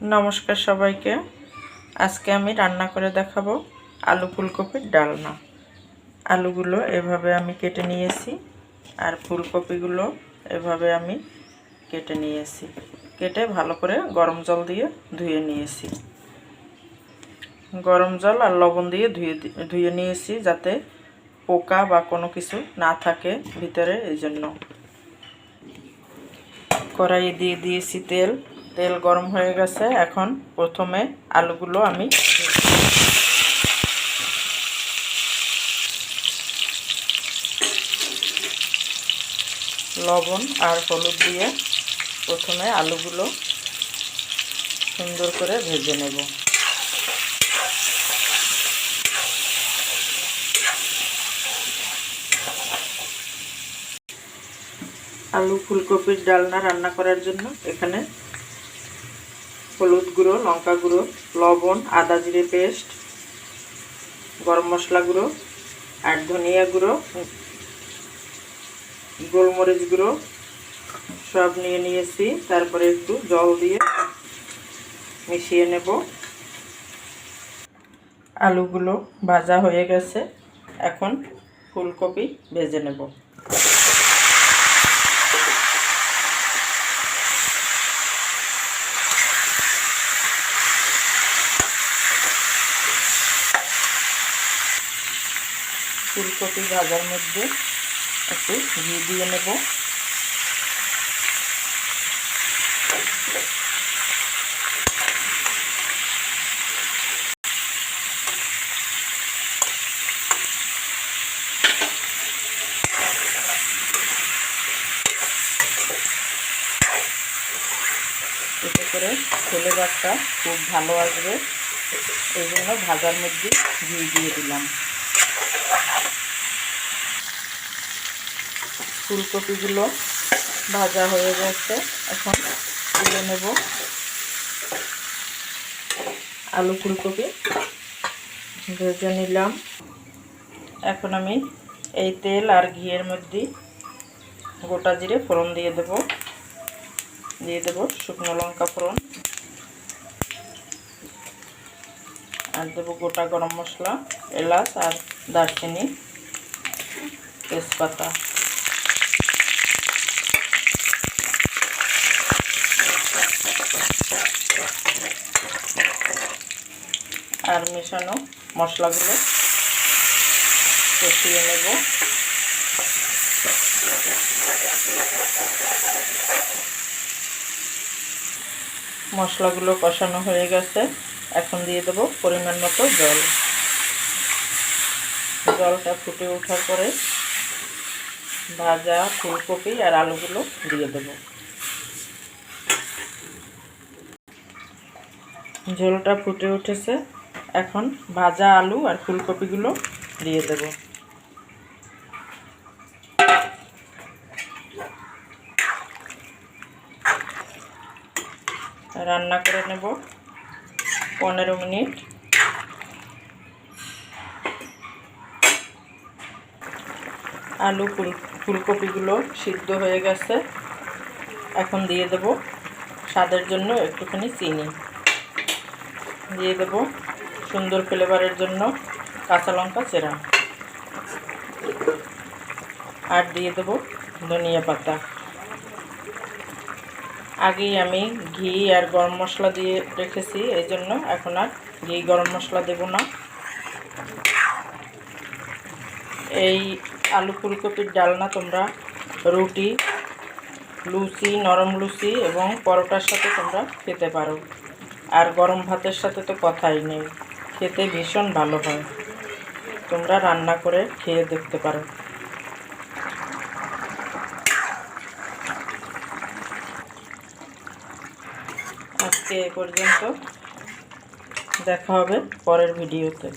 নমস্কার সবাইকে। আজকে আমি রান্না করে দেখাবো আলু ফুলকপির ডালনা। আলুগুলো এভাবে আমি কেটে নিয়েছি আর ফুলকপিগুলো এভাবে আমি কেটে নিয়েছি। কেটে ভালো করে গরম জল দিয়ে ধুয়ে নিয়েছি। গরম জল আর লবণ দিয়ে ধুয়ে ধুয়ে নিয়েছি যাতে পোকা বা কোনো কিছু না থাকে ভিতরে, এই জন্য। কড়াইয়ে দিয়ে দিয়েছি তেল। তেল গরম হয়ে গেছে। এখন প্রথমে আলুগুলো আমি লবণ আর হলুদ দিয়ে প্রথমে আলুগুলো সুন্দর করে ভেজে নেব। আলু ফুলকপির ডালনা রান্না করার জন্য এখানে হলুদ গুঁড়ো, লঙ্কা গুঁড়ো, লবণ, আদা জিরে পেস্ট, গরম মশলা গুঁড়ো, আর ধনিয়া গুঁড়ো, গোলমরিচ গুঁড়ো সব নিয়ে নিয়েছি। তারপরে একটু জল দিয়ে মিশিয়ে নেব। আলুগুলো ভাজা হয়ে গেছে। এখন ফুলকপি ভেজে নেব। ফুলকপি ভাজার মধ্যে একটু ঘি দিয়ে নেব। এতে করে ছেলে বাচ্চা খুব ভালো আসবে। এই জন্য ভাজার মধ্যে ঘি দিয়ে দিলাম। ফুলকপিগুলো ভাজা হয়ে গেছে। এখন তুলে নেব আলু ফুলকপি। ভেজে নিলাম। এখন আমি এই তেল আর ঘিয়ের মধ্যে গোটা জিরে ফোড়ন দিয়ে দেব। দিয়ে দেব শুকনো লঙ্কা ফোড়ন। আর দেবো গোটা গরম মশলা, এলাচ আর দারচিনি তেজপাতা। আর মেশানো মশলাগুলো কষিয়ে নেব। মশলাগুলো কষানো হয়ে গেছে। এখন দিয়ে দেব পরিমাণ মতো জল। জলটা ফুটে ওঠার পরে ভাজা ফুলকপি আর আলুগুলো দিয়ে দেব। ঝোলটা ফুটে উঠেছে। এখন ভাজা আলু আর ফুলকপিগুলো দিয়ে দেব। রান্না করে নেব পনেরো মিনিট। আলু, ফুল, ফুলকপিগুলো সিদ্ধ হয়ে গেছে। এখন দিয়ে দেব স্বাদের জন্য একটুখানি চিনি। দিয়ে দেব সুন্দর ফ্লেভারের জন্য কাঁচা লঙ্কা, চেরা। আর দিয়ে দেব ধনিয়া পাতা। আগেই আমি ঘি আর গরম মশলা দিয়ে রেখেছি, এই জন্য এখন আর ঘি গরম মশলা দেব না। এই আলু ফুলকপির ডালনা তোমরা রুটি, লুচি, নরম লুচি এবং পরোটার সাথে তোমরা খেতে পারো। আর গরম ভাতের সাথে তো কথাই নেই। খেতে ভীষণ ভালো হয়। তোমরা রান্না করে খেয়ে দেখতে পারো। আজকে এ পর্যন্ত। দেখা হবে পরের ভিডিওতে।